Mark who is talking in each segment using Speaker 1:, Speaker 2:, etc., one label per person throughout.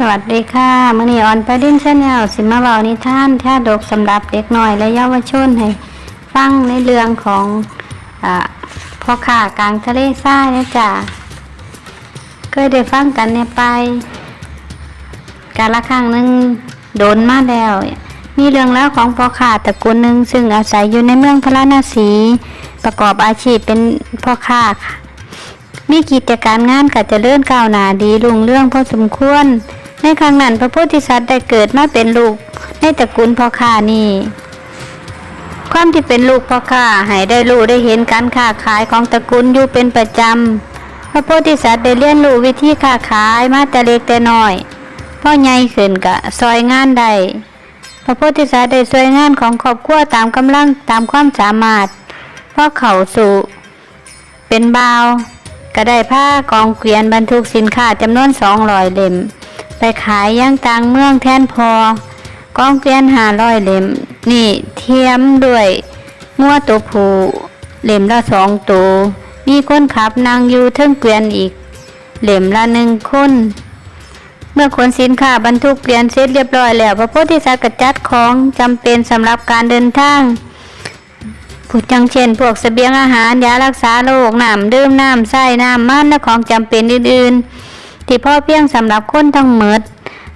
Speaker 1: สวัสดีค่ะมื่อนี้ออนไปดิ้นชาแนลสิมาเบานิทานแท้ดกสำหรับเด็กหน้อยและเยาวชนให้ฟังในเรื่องของอพ่อข่ากลางทะเลทรายนะจ๊ะเคยได้ฟังกันเนี่ยไป การละครั้งหนึ่งโดนมาแล้วมีเรื่องแล้วของพ่อข่าตระกูลหนึ่งซึ่งอาศัยอยู่ในเมืองพระนศีประกอบอาชีพเป็นพ่อข่าค่ะมีกิจการงานก็จะเลื่อนก้าวหน้าดีลุงเรื่องพอสมควร ในครั้งนั้นพระโพธิสัตว์ได้เกิดมาเป็นลูกในตระกูลพ่อค้านี่ความที่เป็นลูกพ่อค้าให้ได้รู้ได้เห็นการค้าขายของตระกูลอยู่เป็นประจำพระโพธิสัตว์ได้เรียนรู้วิธีค้าขายมาแต่เล็กแต่น้อยพ่อใหญ่ขึ้นกะซอยงานได้พระโพธิสัตว์ได้ช่วยงานของครอบครัวตามกำลังตามความสามารถพ่อเขาสู่เป็นบาวก็ได้ผ้ากองเกวียนบรรทุกสินค้าจำนวนสองร้อยเล่ม ไปขายย่างต่างเมืองแทนพอกองเกวียนหาร้อยเล่ม นี่เทียมด้วยงัวตัวผู้เล่มละสองตัวมีคนขับนางอยู่เทิงเกวียนอีก เหล่มละหนึ่งคนเมื่อขนสินค้าบรรทุกเกวียนเสร็จเรียบร้อยแล้ว พระโพธิสัตว์กจัดของจำเป็นสำหรับการเดินทางผู้จังเช่น พวกเสบียงอาหารยารักษาโรคน้ำดื่มน้ำใส่น้ำมันและของจำเป็นอื่นๆ ที่พ่อเพียงสำหรับคนทั้งหมด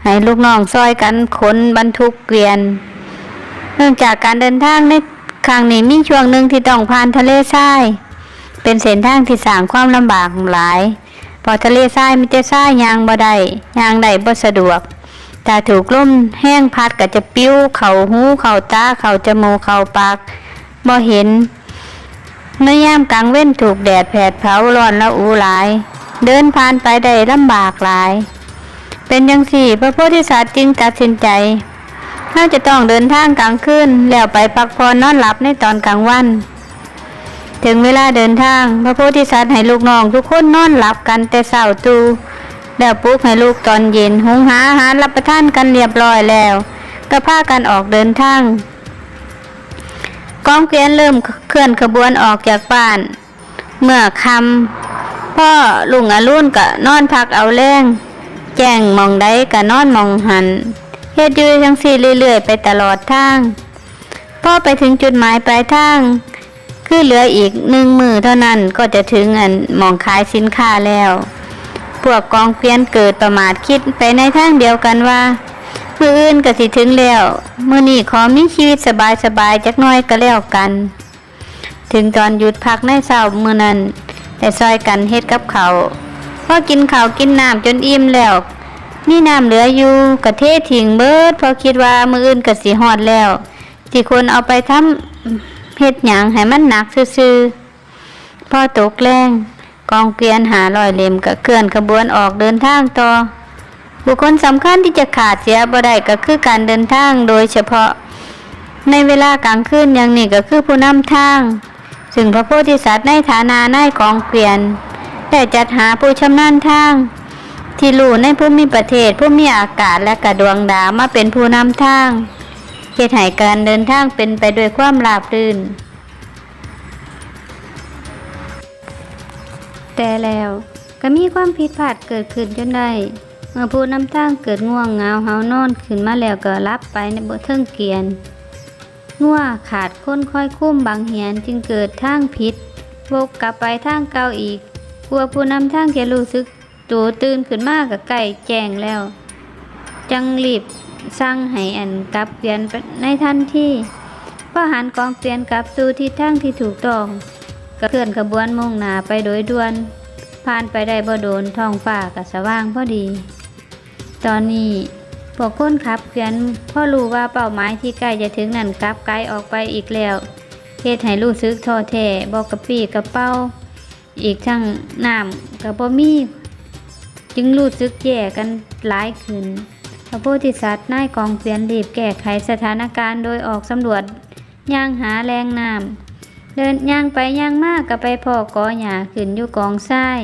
Speaker 1: ให้ลูกน้องซอยกันขนบรรทุกเกวียน เนื่องจากการเดินทางในครั้งนี้มีช่วงหนึ่งที่ต้องผ่านทะเลทราย เป็นเส้นทางที่สร้างความลำบากหลาย พอทะเลทรายมีแต่ทรายยางบ่ได้ยางได้บ่สะดวกแต่ถูกล่มแห้งพัดก็จะปิ้ว เข่าหูเข่าตา เข่าจมูก เข่าปากบ่เห็นเมื่อยามกลางเว้นถูกแดดแผดเผาร้อนละอูหลาย เดินผ่านไปได้ลำบากหลาย เป็นยังสี่พระโพธิสัตว์จึงตัดสินใจน่าจะต้องเดินทางกลางคืนแล้วไปพักผ่อนนอนหลับในตอนกลางวัน ถึงเวลาเดินทาง พระโพธิสัตว์ให้ลูกน้องทุกคนนอนหลับกันแต่เช้าตูแล้วปลุกให้ลูกตอนเย็นหุงหาอาหารรับประทานกันเรียบร้อยแล้ว ก็พากันออกเดินทางกองเกวียนเริ่มเคลื่อนขบวนออกจากบ้าน เมื่อคำ พ่อลุงอรุณก็นอนพักเอาแรงแจ้งมองใดก็นอนมองหันเฮ็ดอยู่จังสี่เรื่อยๆ ไปตลอดทางพ่อไปถึงจุดหมายปลายทาง คือเหลืออีกหนึ่งมือเท่านั้นก็จะถึงอันมองขายสินค้าแล้ว พวกกองเกวียนเกิดประมาทคิดไปในทางเดียวกันว่ามืออื่นก็สิถึงแล้วมือนี้ขอมีชีวิตสบายสบายๆจักหน้อยก็แล้วกัน ถึงตอนหยุดพักในเช้ามือนั้น แต่ซอยกันเฮ็ดกับเขาพอกินข้าวกินน้ำจนอิ่มแล้วมีน้ำเหลืออยู่กะเททิ้งเบิดพอคิดว่ามืออื่นก็สิฮอดแล้วที่คนเอาไปทำเฮ็ดหยังให้มันหนักซื่อๆพอตกแรงกองเกวียนหาลอยเล่มก็เคลื่อนขบวนออกเดินทางต่อ บุคคลสำคัญที่จะขาดเสียบ่ได้ก็คือการเดินทางโดยเฉพาะ ในเวลากลางคืนอย่างนี้ก็คือผู้นำทาง ซึ่งพระโพธิสัตว์ในฐานะนายกองเกวียนได้จัดหาผู้ชำนาญทาง ที่รู้ในผู้มีประเทศผู้มีอากาศและกระดวงดาวมาเป็นผู้นำทางเหตุให้การเดินทางเป็นไปด้วยความราบรื่น แต่แล้วก็มีความผิดพลาดเกิดขึ้นจนได้เมื่อผู้นำทางเกิดง่วงเหงาเหานอนขึ้นมาแล้วก็รับไปในบนเทิงเกียน ง่วขาดค้นค่อยคุ้มบางเหียนจึงเกิดทางผิดวกกลับไปทางเก่าอีก กลัวผู้นำทางจะรู้สึกตัวตื่นขึ้นมากกับไก่แจงแล้ว จังรีบสั่งให้อันกลับเกวียนไปในทันทีพอหันกองเกวียนกลับสู่ทิศทางที่ถูกต้องก็เคลื่อนขบวนมุ่งหน้าไปโดยด่วน ผ่านไปได้บ่โดนท้องฟ้ากับสว่างพอดี ตอนนี้ พวกคนขับเกวียนพ่อรู้ว่าเป้าหมายที่ใกล้จะถึงนั่นกลับไกลออกไปอีกแล้วเฮ็ดให้รู้สึกท้อแท้บอกกระปี้กระเป้า อีกทั้งน้ำกับบ่มีจึงรู้สึกแย่กันหลายขึ้นพระโพธิสัตว์นายกองเกวียนรีบแก้ไขสถานการณ์โดยออกสำรวจย่างหาแรงน้ำเดินย่างไปย่างมากก็ไปพ่อกอหญ้าขึ้นอยู่กองทราย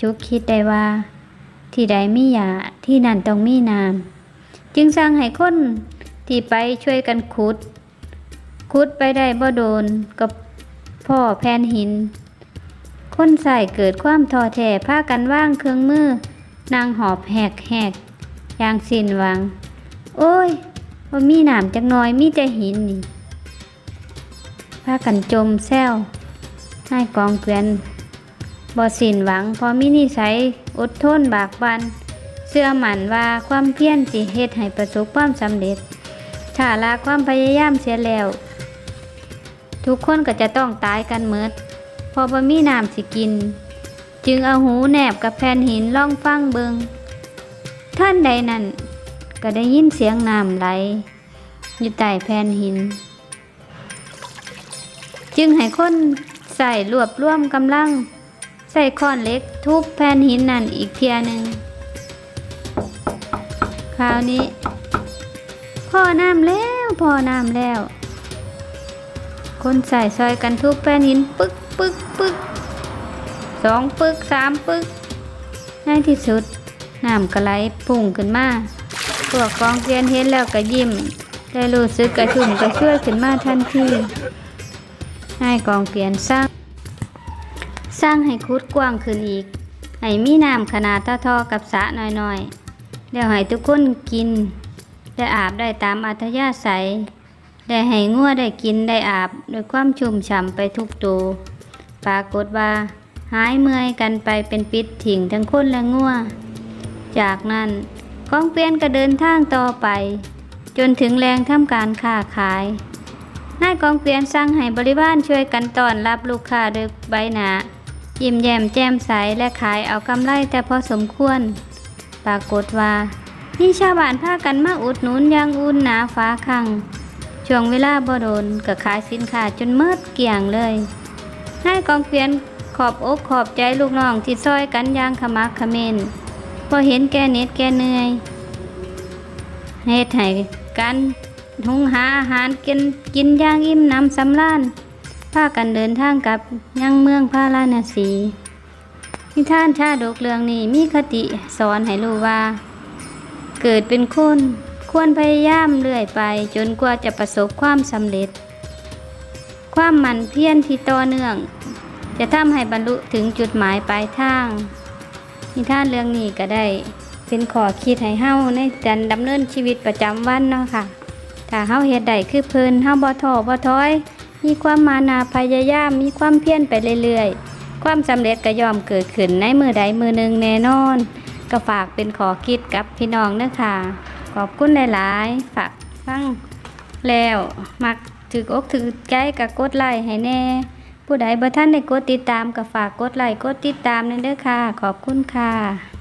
Speaker 1: ชุกคิดได้ว่า ที่ใดมีหญ้าที่นั่นต้องมีน้ำ จึงสั่งให้คนที่ไปช่วยกันขุด ขุดไปได้บ่โดนกับพ่อแผ่นหิน คนใส่เกิดความท้อแท้พากันว่างเครื่องมือนางหอบแหกแหกอย่างสิ้นหวัง โอ้ยว่ามีหนามจักน้อยมีแต่หินนี่พากันจมแซวให้กองเกวียนบ่สิ้นหวังพอมีนิสัยอดทนบากบัน ชื่อมั่นว่าความเพียรสิเฮ็ดให้ประสบความสำเร็จ ถ้าละความพยายามเสียแล้ว ทุกคนก็จะต้องตายกันเมดพอบ่มีน้ำสิกิน จึงเอาหูแนบกับแผ่นหินล่องฟังเบิงท่านใดนั่นก็ได้ยินเสียงน้ำไหล อยู่ใต้แผ่นหิน จึงให้คนใส่รวบร่วมกำลัง ใส่ค้อนเล็กทุบแผ่นหินนั่นอีกเทียหนึ่ง คราวนี้ พ่อน้ำแล้วพ่อน้ำแล้ว คนใส่ซอยกันทุบแผ่นหินปึกปึกปึกสองปึกสามปึกในที่สุดน้ำก็ไหลพุ่งขึ้นมาพวกกองเกวียนเห็นแล้วก็ยิ้ม ได้รู้สึกกระชุ่มกระชวยขึ้นมาทันทีให้กองเกวียนสร้าง สร้างให้คุดกว้างขึ้นอีก ให้มีน้ำขนาดเท่าๆกับสระน้อยๆ แล้วให้ทุกคนกิน ได้อาบได้ตามอัธยาศัย ได้ให้งัวได้กินได้อาบด้วยความชุ่มฉ่ำไปทุกตัวปรากฏว่า หายเมื่อยกันไปเป็นปิดถิ่งทั้งคนและงัวจากนั้นกองเปลี่ยนก็เดินทางต่อไป จนถึงแรงทำการค้าขายนายกองเกวียนสั่งให้บริวารช่วยกันต้อนรับลูกค้าด้วยใบหนายิ้มแย้มแจ่มใสและขายเอากำไรแต่พอสมควร ปรากฏว่ามีชาวบ้านพากันมาอุดหนุนยางอุ่นหนาฟ้าคังช่วงเวลาบ่โดนก็ขายสินค้าจนเมิดเกลี่ยงเลยนายกองเกวียนขอบอกขอบใจลูกน้องที่ซอยกันยางขมักเขม้นพอเห็นแกเน็ดแกเหนื่อยเฮ็ดให้กันหุงหาอาหารกินกินย่างอิ่มน้ำสำราญพากันเดินทางกลับยังเมืองพาราณสี นิทานชาดกเรื่องนี้มีคติสอนให้รู้ว่า เกิดเป็นคนควรพยายามเรื่อยไป จนกว่าจะประสบความสำเร็จ ความมันเพียรที่ต่อเนื่อง จะทำให้บรรลุถึงจุดหมายปลายทาง นิทานเรื่องนี้ก็ได้เป็นขอคิดให้เฮาในการดำเนินชีวิตประจำวันเนาะค่ะ ถ้าเฮาเฮ็ดได้คือเพลินเฮาบ่ท้อบ่ถอย มีความมานาพยายามมีความเพียรไปเรื่อยๆ ความสำเร็จก็ย่อมเกิดขึ้นในมือใดมือหนึ่งแน่นอน ก็ฝากเป็นขอคิดกับพี่น้องเด้อค่ะขอบคุณหลายๆฝากฟังแล้วมักถืออกถือใจกับกดไลค์ให้แน่ ผู้ใดบ่ท่านได้กดติดตามก็ฝากกดไลค์กดติดตามนั่นเด้อค่ะ ขอบคุณค่ะ